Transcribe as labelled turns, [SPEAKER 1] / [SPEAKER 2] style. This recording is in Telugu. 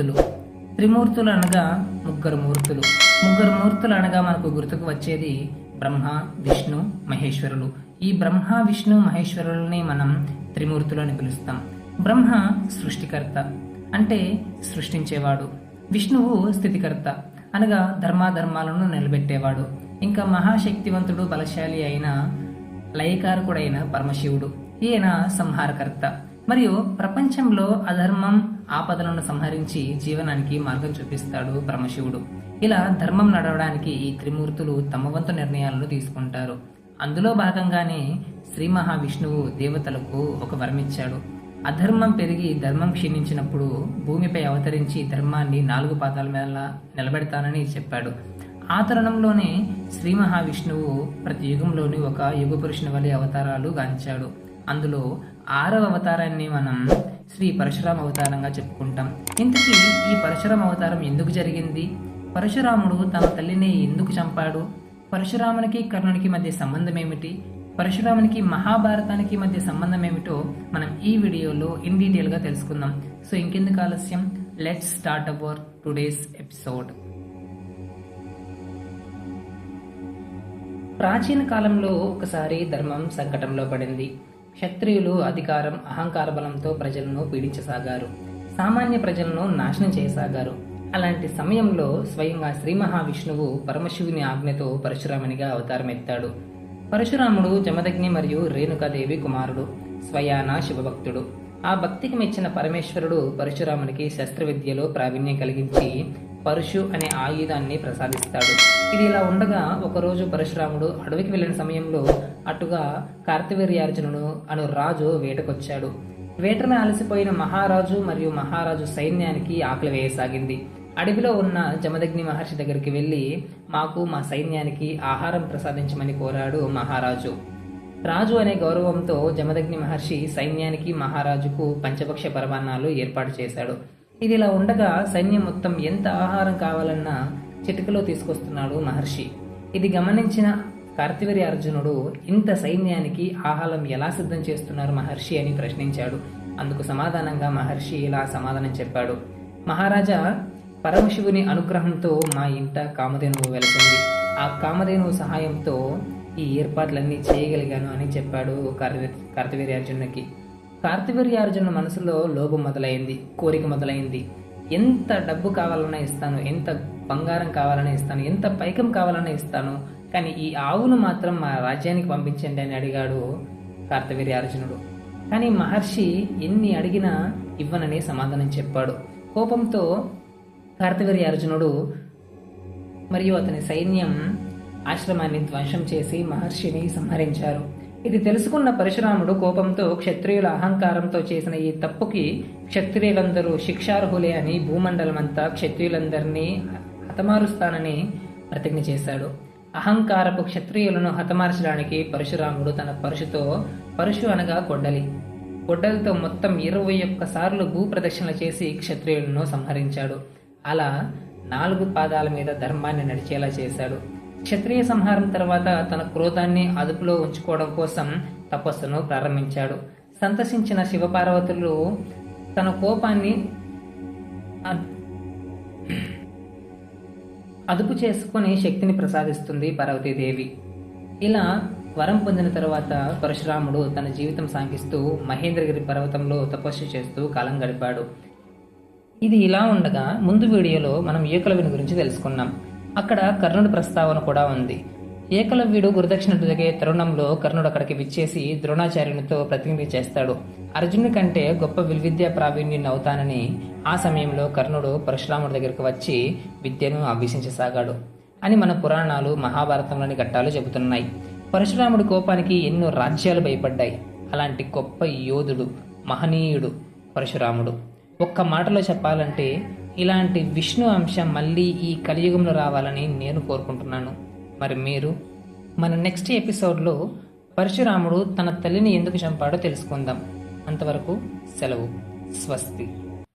[SPEAKER 1] త్రిమూర్తులు త్రిమూర్తులు అనగా ముగ్గురు మూర్తులు. ముగ్గురు మూర్తులు అనగా మనకు గుర్తుకు వచ్చేది బ్రహ్మ విష్ణు మహేశ్వరులు. ఈ బ్రహ్మ విష్ణు మహేశ్వరులని మనం త్రిమూర్తులు అని పిలుస్తాం. బ్రహ్మ సృష్టికర్త అంటే సృష్టించేవాడు. విష్ణువు స్థితికర్త అనగా ధర్మాధర్మాలను నిలబెట్టేవాడు. ఇంకా మహాశక్తివంతుడు బలశాలి అయిన లయకారకుడైన పరమశివుడు. ఈయన సంహారకర్త. మరియు ప్రపంచంలో అధర్మం ఆపదలను సంహరించి జీవనానికి మార్గం చూపిస్తాడు పరమశివుడు. ఇలా ధర్మం నడవడానికి ఈ త్రిమూర్తులు తమ వంతు నిర్ణయాలను తీసుకుంటారు. అందులో భాగంగానే శ్రీ మహావిష్ణువు దేవతలకు ఒక వరమిచ్చాడు. అధర్మం పెరిగి ధర్మం క్షీణించినప్పుడు భూమిపై అవతరించి ధర్మాన్ని నాలుగు పాదాల మీద నిలబెడతానని చెప్పాడు. ఆ తరుణంలోనే శ్రీ మహావిష్ణువు ప్రతి యుగంలోని ఒక యుగ పురుషుని వలె అవతారాలు గాంచాడు. అందులో ఆరవ అవతారాన్ని మనం శ్రీ పరశురామ అవతారంగా చెప్పుకుంటాం. ఇంతకీ ఈ పరశురామ అవతారం ఎందుకు జరిగింది? పరశురాముడు తన తల్లిని ఎందుకు చంపాడు? పరశురామునికి కర్ణునికి మధ్య సంబంధం ఏమిటి? పరశురామునికి మహాభారతానికి మధ్య సంబంధం ఏమిటో మనం ఈ వీడియోలో ఇన్ డీటెయిల్గా తెలుసుకుందాం. సో ఇంకెందుకు ఆలస్యం? Let's start our today's episode ప్రాచీన కాలంలో ఒకసారి ధర్మం సంకటంలో పడింది. క్షత్రియులు అధికారం అహంకార బలంతో ప్రజలను పీడించసాగారు. సామాన్య ప్రజలను నాశనం చేయసాగారు. అలాంటి సమయంలో స్వయంగా శ్రీ మహావిష్ణువు పరమశివుని ఆజ్ఞతో పరశురామునిగా అవతారమెత్తాడు. పరశురాముడు జమదగ్ని మరియు రేణుకాదేవి కుమారుడు స్వయాన శివభక్తుడు. ఆ భక్తికి మెచ్చిన పరమేశ్వరుడు పరశురామునికి శస్త్రవిద్యలో ప్రావీణ్యం కలిగించి పరశు అనే ఆయుధాన్ని ప్రసాదిస్తాడు. ఇది ఇలా ఉండగా ఒకరోజు పరశురాముడు అడవికి వెళ్ళిన సమయంలో అటుగా కార్తవీర్యార్జునుడు అను రాజు వేటకొచ్చాడు. వేటన అలసిపోయిన మహారాజు మరియు మహారాజు సైన్యానికి ఆకలి వేయసాగింది. అడవిలో ఉన్న జమదగ్ని మహర్షి దగ్గరికి వెళ్ళి మాకు మా సైన్యానికి ఆహారం ప్రసాదించమని కోరాడు మహారాజు. రాజు అనే గౌరవంతో జమదగ్ని మహర్షి సైన్యానికి మహారాజుకు పంచపక్ష పరమాన్నాలు ఏర్పాటు చేశాడు. ఇది ఇలా ఉండగా సైన్యం మొత్తం ఎంత ఆహారం కావాలన్నా చిటికలో తీసుకొస్తున్నాడు మహర్షి. ఇది గమనించిన కార్తివరి అర్జునుడు ఇంత సైన్యానికి ఆహాలం ఎలా సిద్ధం చేస్తున్నారు మహర్షి అని ప్రశ్నించాడు. అందుకు సమాధానంగా మహర్షి ఇలా సమాధానం చెప్పాడు. మహారాజా పరమశివుని అనుగ్రహంతో మా ఇంట కామధేనువు వెళుతుంది ఆ కామధేనువు సహాయంతో ఈ ఏర్పాట్లన్నీ చేయగలిగాను అని చెప్పాడు కార్తవీర్యార్జునునికి కార్తవీర్యార్జున మనసులో లోభం మొదలైంది కోరిక మొదలైంది. ఎంత డబ్బు కావాలన్నా ఇస్తాను ఎంత బంగారం కావాలనే ఇస్తాను ఎంత పైకం కావాలనే ఇస్తాను కానీ ఈ ఆవును మాత్రం మా రాజ్యానికి పంపించండి అని అడిగాడు కార్తవీర్యార్జునుడు కానీ మహర్షి ఎన్ని అడిగినా ఇవ్వనని సమాధానం చెప్పాడు. కోపంతో కార్తవీర్యార్జునుడు మరియు అతని సైన్యం ఆశ్రమాన్ని ధ్వంసం చేసి మహర్షిని సంహరించారు. ఇది తెలుసుకున్న పరశురాముడు కోపంతో క్షత్రియుల అహంకారంతో చేసిన ఈ తప్పుకి క్షత్రియులందరూ శిక్షార్హులే అని భూమండలమంతా క్షత్రియులందరినీ హతమారుస్తానని ప్రతిజ్ఞ చేశాడు. అహంకారపు క్షత్రియులను హతమార్చడానికి పరశురాముడు తన పరుషుతో పరుశు అనగా గొడ్డలి కొడ్డలితో మొత్తం ఇరవై ఒక్క సార్లు భూప్రదక్షిణలు చేసి క్షత్రియులను సంహరించాడు. అలా నాలుగు పాదాల మీద ధర్మాన్ని నడిచేలా చేశాడు. క్షత్రియ సంహారం తర్వాత తన క్రోధాన్ని అదుపులో ఉంచుకోవడం కోసం తపస్సును ప్రారంభించాడు. సంతసించిన శివపార్వతులు తన కోపాన్ని అదుపు చేసుకుని శక్తిని ప్రసాదిస్తుంది పార్వతీదేవి. ఇలా వరం పొందిన తర్వాత పరశురాముడు తన జీవితం సాగిస్తూ మహేంద్రగిరి పర్వతంలో తపస్సు చేస్తూ కాలం గడిపాడు. ఇది ఇలా ఉండగా ముందు వీడియోలో మనం ఏకలవ్యుని గురించి తెలుసుకున్నాం. అక్కడ కర్ణుడి ప్రస్తావన కూడా ఉంది. ఏకలవ్యుడు గురుదక్షిణ దిగే తరుణంలో కర్ణుడు అక్కడికి విచ్చేసి ద్రోణాచార్యునితో ప్రతిజ్ఞ చేస్తాడు. అర్జునుడి కంటే గొప్ప విల్విద్యా ప్రావీణ్యుని అవుతానని ఆ సమయంలో కర్ణుడు పరశురాముడి దగ్గరకు వచ్చి విద్యను అభ్యసించసాగాడు అని మన పురాణాలు మహాభారతంలోని ఘట్టాలు చెబుతున్నాయి. పరశురాముడి కోపానికి ఎన్నో రాజ్యాలు భయపడ్డాయి. అలాంటి గొప్ప యోధుడు మహనీయుడు పరశురాముడు. ఒక్క మాటలో చెప్పాలంటే ఇలాంటి విష్ణు అంశం మళ్ళీ ఈ కలియుగంలో రావాలని నేను కోరుకుంటున్నాను. మరి మీరు మన నెక్స్ట్ ఎపిసోడ్లో పరశురాముడు తన తల్లిని ఎందుకు చంపాడో తెలుసుకుందాం. అంతవరకు సెలవు. స్వస్తి.